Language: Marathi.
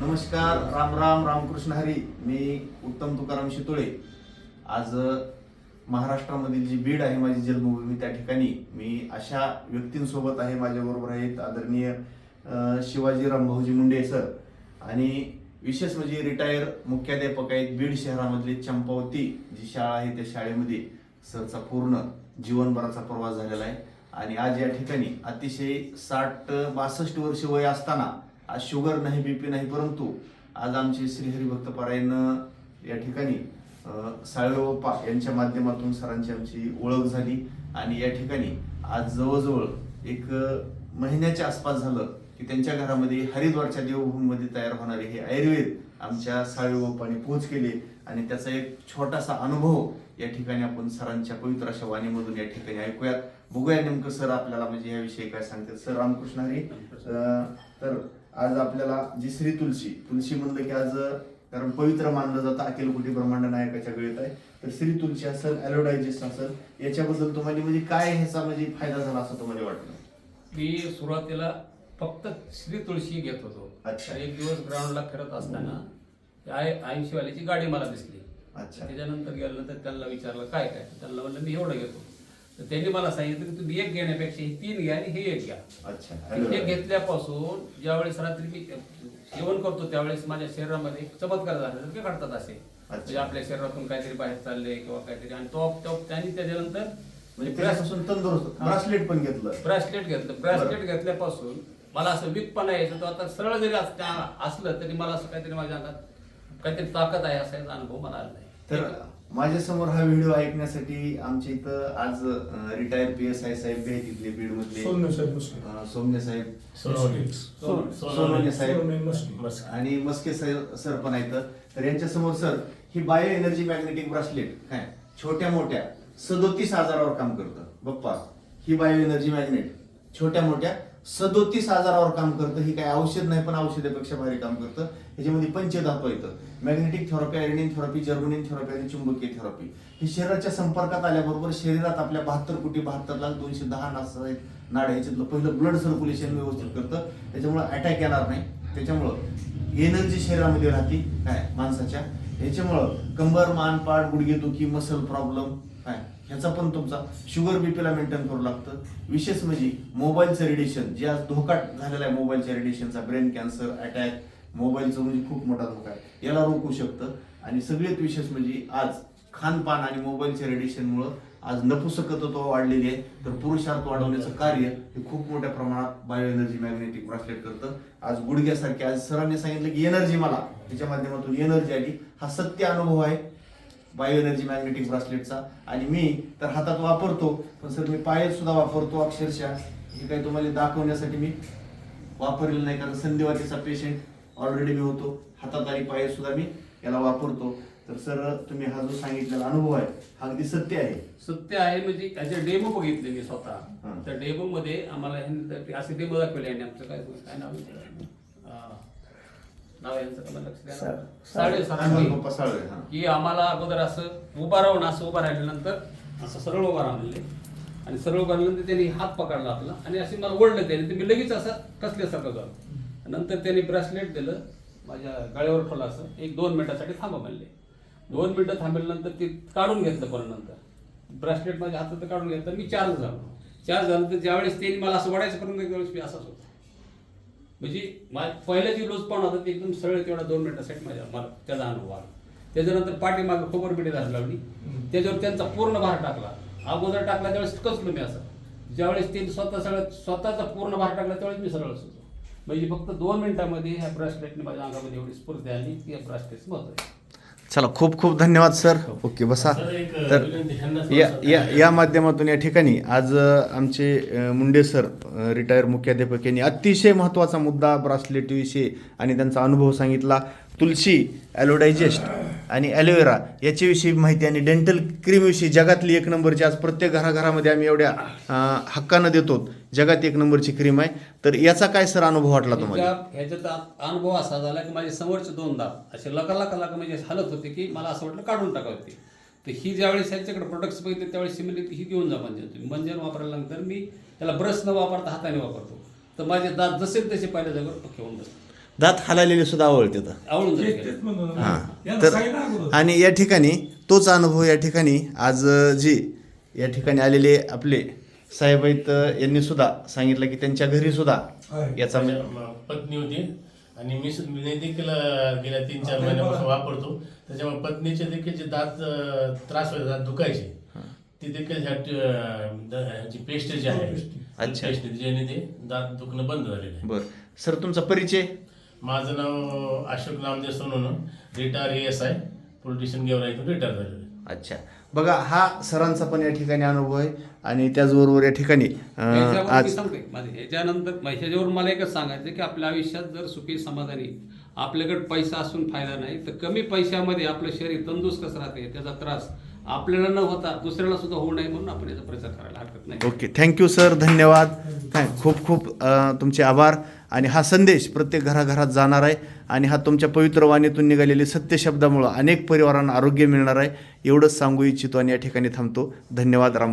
नमस्कार राम राम रामकृष्ण हरी. मी उत्तम तुकाराम शितोळे. आज महाराष्ट्रामधील जी बीड आहे माझी जन्मभूमी त्या ठिकाणी मी अशा व्यक्तींसोबत आहे. माझ्याबरोबर आहेत आदरणीय शिवाजी रामभाऊजी मुंडे सर. आणि विशेष म्हणजे रिटायर मुख्याध्यापक आहेत बीड शहरामधली चंपावती जी शाळा आहे त्या शाळेमध्ये सरचा पूर्ण जीवनभराचा प्रवास झालेला आहे. आणि आज या ठिकाणी अतिशय साठ बासष्ट वर्ष वय असताना आज शुगर नाही बीपी नाही परंतु आज आमचे श्री हरिभक्त या ठिकाणी साळेबाप्पा यांच्या माध्यमातून सरांची आमची ओळख झाली आणि या ठिकाणी आज जवळजवळ एक महिन्याच्या आसपास झालं की त्यांच्या घरामध्ये हरिद्वारच्या देवभूमीमध्ये तयार होणारे हे आयुर्वेद आमच्या साळेबाप्पाने पोहोच केले आणि त्याचा एक छोटासा अनुभव या ठिकाणी आपण सरांच्या पवित्र अशा वाणीमधून या ठिकाणी ऐकूयात. बघूया नेमकं सर आपल्याला म्हणजे याविषयी काय सांगतात? सर रामकृष्ण हरी. तर आज आपल्याला जी श्री तुलसी तुलसी म्हणलं की आज कारण पवित्र मानलं जातं अखिल कोटी ब्रह्मांड नायकाच्या वेळेत आहे. तर श्री तुलसी असेल ॲलोडायजेस्ट असेल याच्याबद्दल तुम्हाला म्हणजे काय ह्याचा म्हणजे फायदा झाला असं तुम्हाला वाटलं मी सुरुवातीला फक्त श्री तुळशी घेत होतो. अच्छा. एक दिवस ग्राउंडला फिरत असताना आय ऐंशीवाल्याची गाडी मला दिसली. अच्छा. त्याच्यानंतर गेल्यानंतर त्यांना विचारलं काय काय? त्यांना म्हणलं मी एवढं घेतो. तर त्यांनी मला सांगितलं की तुम्ही एक घेण्यापेक्षा हे तीन घ्या आणि हे एक घ्या. अच्छा. हे घेतल्यापासून ज्यावेळेस रात्री मी जेवण करतो त्यावेळेस माझ्या शरीरामध्ये एक चमत्कार झाल्यासारखे घडतात असे. म्हणजे आपल्या शरीरातून काहीतरी बाहेर चालले किंवा काहीतरी. आणि तो तो- त्यांनी त्याच्यानंतर म्हणजे त्याच्यापासून तंदुरुस्त ब्रासलेट पण घेतलं. ब्रासलेट घेतलं. ब्रासलेट घेतल्यापासून मला असं वीकपणा यायचं. तो आता सरळ जरी असलं तरी मला असं काहीतरी माझ्या अंगात काहीतरी ताकद आहे असा अनुभव मला आला नाही. तर माझ्यासमोर हा व्हिडिओ ऐकण्यासाठी आमच्या इथं आज रिटायर पी एस आय साहेब आहेत तिथले बीड मधले सोनू साहेब. सोनवणे. साहेब. आणि मस्के सर सर पण आहेत. तर यांच्या समोर सर ही बायो एनर्जी मॅग्नेटिक ब्रासलेट काय? छोट्या मोठ्या सदोतीस हजारावर काम करतं. बप्पा ही बायो एनर्जी मॅग्नेट. छोट्या मोठ्या सदोतीस हजारावर काम करतं. ही काय औषध नाही पण औषधापेक्षा भारी काम करतं. ह्याच्यामध्ये पंचधातू येतं. मॅग्नेटिक थेरपी आयर्निन थेरपी जर्मनिन थेरपी आणि चुंबकीय थेरपी हे शरीराच्या संपर्कात आल्याबरोबर शरीरात आपल्या बहात्तर कोटी बहात्तर लाख दोनशे दहा नास नाड ह्याच्यातलं पहिलं ब्लड सर्क्युलेशन व्यवस्थित करतं. त्याच्यामुळं अटॅक येणार नाही. त्याच्यामुळं एनर्जी शरीरामध्ये राहते. काय? माणसाच्या. ह्याच्यामुळं कंबर मान पाठ गुडघे दुखी मसल प्रॉब्लेम काय ह्याचा पण तुमचा शुगर बीपीला मेंटेन करू लागतं. विशेष म्हणजे मोबाईलचं रेडिएशन जे आज धोका झालेला आहे मोबाईलच्या रेडिएशनचा ब्रेन कॅन्सर अटॅक मोबाईलचं म्हणजे खूप मोठा धोका आहे. याला रोखू शकतं. आणि सगळ्यात विशेष म्हणजे आज खानपान आणि मोबाईलच्या रेडिएशनमुळं आज नपुसकत्व वाढलेली आहे. तर पुरुषार्थ वाढवण्याचं कार्य हे खूप मोठ्या प्रमाणात बायो एनर्जी मॅग्नेटिक ब्रासलेट करतं. आज गुडघ्यासारखे आज सरांनी सांगितलं की एनर्जी मला. त्याच्या माध्यमातून एनर्जी आली. हा सत्य अनुभव आहे. बायो एनर्जी मॅग्नेटिक ब्रासलेटचा आणि मी तर हातात वापरतो पण सर मी पायात सुद्धा वापरतो अक्षरशः. हे काही तुम्हाला दाखवण्यासाठी मी वापरलेलं नाही कारण संधिवातीचा पेशंट ऑलरेडी मी होतो. हातात आणि पायात सुद्धा मी याला वापरतो. तर सर तुम्ही हा जो सांगितलेला अनुभव आहे हा अगदी सत्य आहे. सत्य आहे म्हणजे त्याचे डेमो बघितले मी. स्वतः. त्या डेमो मध्ये आम्हाला असे डेमो दाखवले यांनी आमचं काय काय नाव नाव यांचं लक्ष हा की आम्हाला अगोदर असं उभा राहून असं उभा राहिल्यानंतर असं सरळ उभा राहिलेले. आणि सरळ उभा राहिल्यानंतर त्यांनी हात पकडला आपला. आणि असे मला ओढलं त्याने. ते मी लगेच असं कसल्यासारखं झालं. नंतर त्यांनी ब्रेसलेट दिलं. माझ्या गळ्यावर ठेवलं असं. एक दोन मिनिटासाठी थांबा म्हणले. दोन मिनिटं थांबल्यानंतर ते काढून घेतलं पण नंतर. ब्रेसलेट माझ्या हातात काढून घेतलं. मी चार्ज झालो. चार्ज झालं तर ज्यावेळेस त्यांनी मला असं वडायचं करून त्यावेळेस मी असाच होतो. म्हणजे मा पहिलं जी लूज पाहून होतं ते एकदम सरळ तेवढा दोन मिनिटासाठी माझ्या मला त्याचा अनुभव आला. त्याच्यानंतर पाठीमागं खोबर बिडी धर लावली त्याच्यावर त्यांचा पूर्ण भार टाकला. अगोदर टाकला त्यावेळेस कचलो मी असं. ज्यावेळेस त्यांनी स्वतः सगळं स्वतःचा पूर्ण भार टाकला त्यावेळेस मी सरळ होतो म्हणजे फक्त दोन मिनिटामध्ये ह्या ब्रासलेटने माझ्या अंगामध्ये एवढी स्फूर्ती आली की या ब्रासलेट महत्त्व आहे. चला खूप खूप धन्यवाद सर. ओके बसा. तर या या या माध्यमातून या ठिकाणी आज आमचे मुंडे सर रिटायर मुख्याध्यापक यांनी अतिशय महत्त्वाचा मुद्दा ब्रासलेटविषयी आणि त्यांचा अनुभव सांगितला. तुलसी ॲलोडायजेस्ट आणि ॲलोवेरा याच्याविषयी माहिती आणि डेंटल क्रीमविषयी जगातली एक नंबरची आज प्रत्येक घराघरामध्ये आम्ही एवढ्या हक्कानं देतो. जगात एक नंबरची क्रीम आहे. तर याचा काय सर अनुभव वाटला तुम्हाला? ह्याच्या- ह्याच्यात अनुभव असा झाला की माझे समोरचे दोन दात असे लका लका लका म्हणजे हलत होते की मला असं वाटलं काढून टाकावं ते. तर ही ज्यावेळेस ह्यांच्याकडे प्रोडक्ट्स बघितले त्यावेळेस मी ही घेऊन जा म्हणजे तुम्ही मंजन वापरल्यानंतर मी त्याला ब्रश न वापरता हाताने वापरतो. तर माझे दात जसे तसे पहिल्या जागेवर पक्के होऊन दात हालालेले सुद्धा आवडतात आवडून जाईल तेच. हां. यांना तर सांगितलं अगोदर. आणि या ठिकाणी तोच अनुभव या ठिकाणी आज अ, जी या ठिकाणी आलेले आपले साहेब आहेत अ, यांनी सुद्धा सांगितलं की त्यांच्या घरी सुद्धा आहे. याचा माझ्या म- पत्नी होती. आणि मी सु- मी देखील अं, गेल्या तीन चार महिन्यापासून वापरतो. त्याच्यामुळे पत्नीचे देखील जे दात अं, त्रास व्हायचे दात दुखायचे ते देखील ह्या अं, द- ह्याची पेस्ट जी आहे. अच्छा. पेस्ट ज्याने ते दात दुखणं बंद झालेलं आहे. बर. सर तुमचा परिचय? माझं नाव Ashok Namdev Sonun retire A S I politician Gevra इथून रिटायर झालेलं आहे. अच्छा. बघा हा सरांचा पण या ठिकाणी अनुभव आहे आणि त्याचबरोबर या ठिकाणी अ, याच्यावर मी आज सांगतोय माझे ह्याच्यानंतर ह्याच्यावर मला एकच सांगायचं की आपल्या आयुष्यात जर सुखी समाधानी आपल्याकडे पैसा असून फायदा नाही तर कमी पैशामध्ये आपलं शरीर तंदुरुस्त कसं राहते त्याचा त्रास आपल्याला न होता दुसऱ्याला सुद्धा होऊ नये म्हणून आपण याचा प्रचार करायला हरकत नाही. ओके थँक्यू सर धन्यवाद. खूप खूप तुमचे आभार. आणि हा संदेश प्रत्येक घराघरात जाणार आहे. आणि हा तुमच्या पवित्र वाणीतून निघालेले सत्य शब्दामुळं अनेक परिवारांना आरोग्य मिळणार आहे. एवढंच सांगू इच्छितो आणि या ठिकाणी थांबतो. धन्यवाद राम